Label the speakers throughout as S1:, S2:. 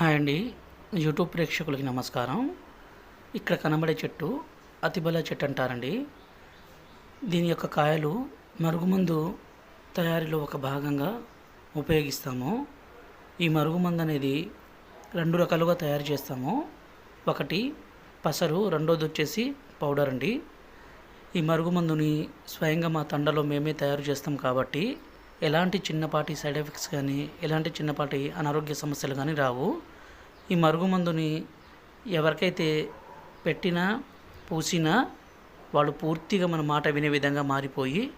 S1: Hi అండి. YouTube ప్రేక్షకులకి నమస్కారం. ఇక్కడ కనబడే చెట్టు అతిబల చెట్టు అంటారండి. దీని యొక్క కాయలు మరుగుమందు తయారీలో ఒక భాగంగా ఉపయోగిస్తాము. ఈ మరుగుమందు అనేది రెండు రకాలుగా తయారు చేస్తాము. ఒకటి పసరు రెండోది వచ్చేసి పౌడర్ అండి. ఈ మరుగుమందుని స్వయంగా మా తండలో మేమే తయారు చేస్తాం కాబట్టి ఎలాంటి చిన్నపాటి సైడ్ ఎఫెక్ట్స్ కానీ ఎలాంటి చిన్నపాటి అనారోగ్య సమస్యలు కానీ రావు. ఈ మరుగుమందుని ఎవరికైతే పెట్టినా పూసినా వాళ్ళు పూర్తిగా మన మాట వినే విధంగా మారిపోయి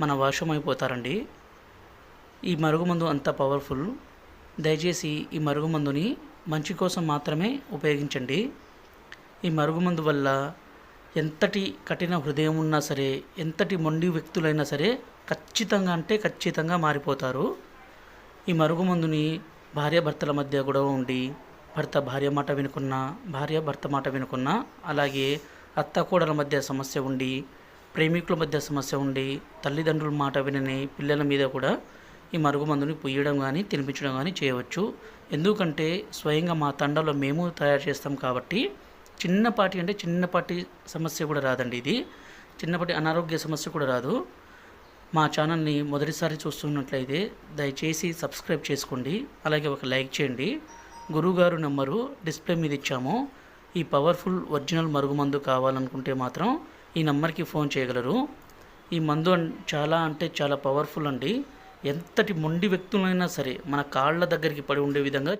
S1: మన వశమైపోతారండి. ఈ మరుగుమందు అంత పవర్ఫుల్. దయచేసి ఈ మరుగుమందుని మంచి కోసం మాత్రమే ఉపయోగించండి. ఈ మరుగుమందు వల్ల ఎంతటి కఠిన హృదయం ఉన్నా సరే ఎంతటి మొండి వ్యక్తులైనా సరే ఖచ్చితంగా అంటే ఖచ్చితంగా మారిపోతారు. ఈ మరుగుమందుని భార్యాభర్తల మధ్య గొడవ ఉండి భర్త భార్య మాట వినుకున్నా భార్య భర్త మాట వినుకున్నా అలాగే అత్త కోడల మధ్య సమస్య ఉండి ప్రేమికుల మధ్య సమస్య ఉండి తల్లిదండ్రుల మాట వినని పిల్లల మీద కూడా ఈ మరుగుమందుని పుయ్యడం కానీ తినిపించడం కానీ చేయవచ్చు. ఎందుకంటే స్వయంగా మా తండలో మేము తయారు చేస్తాం కాబట్టి చిన్నపాటి అంటే చిన్నపాటి సమస్య కూడా రాదండి ఇది. చిన్నపాటి అనారోగ్య సమస్య కూడా రాదు. మా ఛానల్ని మొదటిసారి చూస్తున్నట్లయితే దయచేసి సబ్స్క్రైబ్ చేసుకోండి. అలాగే ఒక లైక్ చేయండి. గురువుగారు నెంబరు డిస్ప్లే మీద ఇచ్చాము. ఈ పవర్ఫుల్ ఒరిజినల్ మరుగుమందు కావాలనుకుంటే మాత్రం ఈ నెంబర్కి ఫోన్ చేయగలరు. ఈ మందు చాలా అంటే చాలా పవర్ఫుల్ అండి. ఎంతటి మొండి వ్యక్తులైనా సరే మన కాళ్ళ దగ్గరికి పడి ఉండే విధంగా